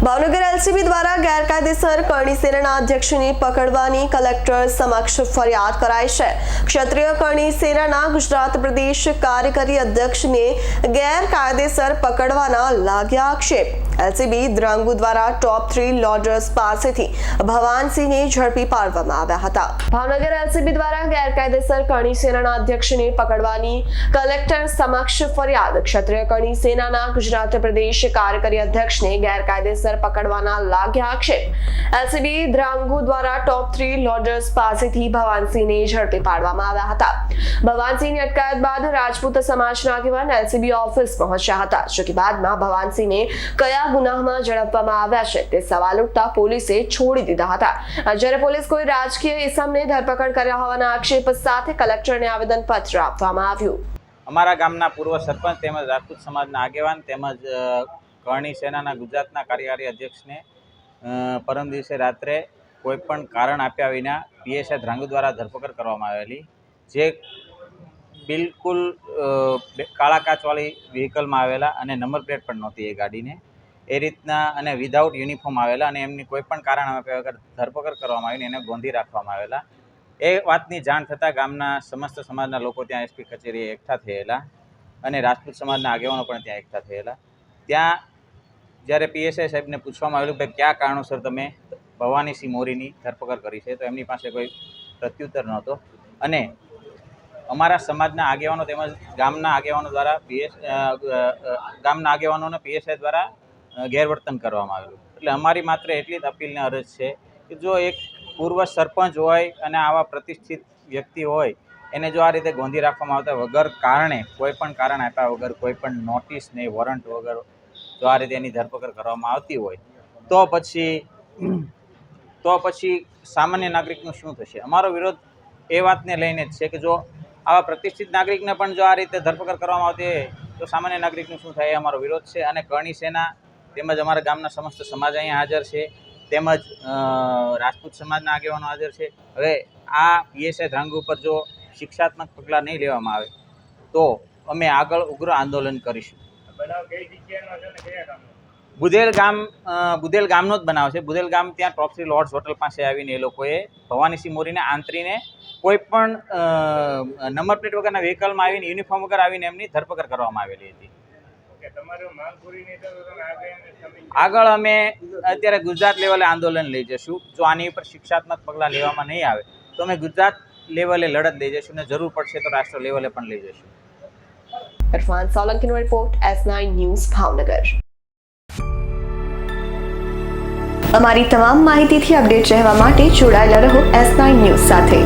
Bhavnagar LCB દ્વારા ગેરકાયદેસર કરણી સેનાના અધ્યક્ષની પકડવાની કલેક્ટર સમક્ષ ફરિયાદ કરાઈ છે. ક્ષત્રિય કરણી સેનાના ગુજરાત પ્રદેશ કાર્યકારી અધ્યક્ષને ગેરકાયદેસર પકડવાના લાગ્યા આક્ષેપ. એલસીબી દ્રાંગુ દ્વારા ટોપ થ્રી લોડર્સ પાસેથી ભવાનસિંહને ઝડપી પાડવામાં આવ્યા હતા. ભાવનગર એલસીબી દ્વારા ગેરકાયદેસર કરણી સેનાના અધ્યક્ષને પકડવાની કલેક્ટર સમક્ષ ફરિયાદ. ક્ષત્રિય કરણી સેનાના ગુજરાત પ્રદેશ કાર્યકારી અધ્યક્ષને ગેરકાયદેસર પકડવાના લાગ્યા આક્ષેપ. એલસીબી દ્રાંગુ દ્વારા ટોપ થ્રી લોડર્સ પાસેથી ભવાનસિંહને ઝડપી પાડવામાં આવ્યા હતા. ભવાનસિંહની અટકાયત બાદ રાજપૂત સમાજના આગેવાન એલસીબી ઓફિસ પહોંચ્યા હતા જો કે બાદમાં ભવાનસિંહને કયા ગુનાહમાં ઝડપવામાં આવ્યા છે. તે સવાલ ઉઠતા પોલીસે છોડી દીધા હતા. જ્યારે પોલીસ કોઈ રાજકીય ઇસમને ધરપકડ કર્યા હોવાના આક્ષેપ સાથે કલેક્ટરને આવેદનપત્ર આપવામાં આવ્યું. અમારા ગામના પૂર્વ સરપંચ તેમજ રાજપૂત સમાજના આગેવાન તેમજ કરણી સેનાના ગુજરાતના કાર્યકારી અધ્યક્ષને પરમ દિવસે રાત્રે કોઈપણ કારણ આપ્યા વિના પીએસઆઈ ધ્રાંગુ દ્વારા ધરપકડ કરવામાં આવેલી. જે બિલકુલ કાળા કાચવાળી વ્હીકલમાં આવેલા અને નંબર પ્લેટ પણ નહોતી એ ગાડીને. એ રીતના અને વિધાઉટ યુનિફોર્મ આવેલા અને એમની કોઈ પણ કારણ વગર ધરપકડ કરવામાં આવીને એને ગોંધી રાખવામાં આવેલા. એ વાતની જાણ થતાં ગામના સમસ્ત સમાજના લોકો ત્યાં એસપી કચેરીએ એકઠા થયેલા અને રાજપૂત સમાજના આગેવાનો પણ ત્યાં એકઠા થયેલા. ત્યાં જ્યારે પીએસઆઈ સાહેબને પૂછવામાં આવેલું કે કયા કારણોસર તમે ભવાનીસિંહ મોરીની ધરપકડ કરી છે, તો એમની પાસે કોઈ પ્રત્યુત્તર નહોતો. અને અમારા સમાજના આગેવાનો તેમજ ગામના આગેવાનો દ્વારા પીએસ ગામના આગેવાનોને પીએસઆઈ દ્વારા ગેરવર્તન કરવામાં આવેલું. એટલે અમારી માત્ર એટલી જ અપીલને અરજ છે કે જો એક પૂર્વ સરપંચ હોય અને આવા પ્રતિષ્ઠિત વ્યક્તિ હોય, એને જો આ રીતે ગોંધી રાખવામાં આવતા વગર કારણે, કોઈ પણ કારણ આપ્યા વગર, કોઈ પણ નોટિસ નહીં વોરંટ વગર જો આ રીતે એની ધરપકડ કરવામાં આવતી હોય, તો પછી તો પછી સામાન્ય નાગરિકનું શું થશે? અમારો વિરોધ એ વાતને લઈને જ છે કે જો આવા પ્રતિષ્ઠિત નાગરિકને પણ જો આ રીતે ધરપકડ કરવામાં આવતી હોય, તો સામાન્ય નાગરિકનું શું થાય એ અમારો વિરોધ છે અને કરણી સેના તેમજ અમારા ગામના સમસ્ત સમાજ અહીંયા હાજર છે. તેમજ રાજપૂત સમાજના આગેવાનો હાજર છે. હવે આ પીએસઆઈ ધ્રાંગ ઉપર જો શિક્ષાત્મક પગલાં નહીં લેવામાં આવે તો અમે આગળ ઉગ્ર આંદોલન કરીશું. બુધેલ ગામ બુધેલ ગામનો જ બનાવ છે. બુધેલ ગામ ત્યાં ટોપસી લોર્ડ્સ હોટલ પાસે આવીને એ લોકોએ ભવાનીસિંહ મોરીને આંતરીને કોઈ પણ નંબર પ્લેટ વગરના વ્હીકલમાં આવીને યુનિફોર્મ વગર આવીને એમની ધરપકડ કરવામાં આવેલી હતી. આગળ અમે અત્યારે ગુજરાત લેવલે આંદોલન લઈ જશું. જો આની ઉપર શિક્ષાત્મક પગલાં લેવામાં નહીં આવે તો અમે ગુજરાત લેવલે લડત લઈ જશું ને જરૂર પડશે તો રાષ્ટ્ર લેવલે પણ લઈ જશું. Irfan સોલંકીનો report S nine news Bhavnagar. અમારી તમામ માહિતીથી અપડેટ રહેવા માટે જોડાયેલા રહો એસ નાઇન ન્યૂઝ સાથે.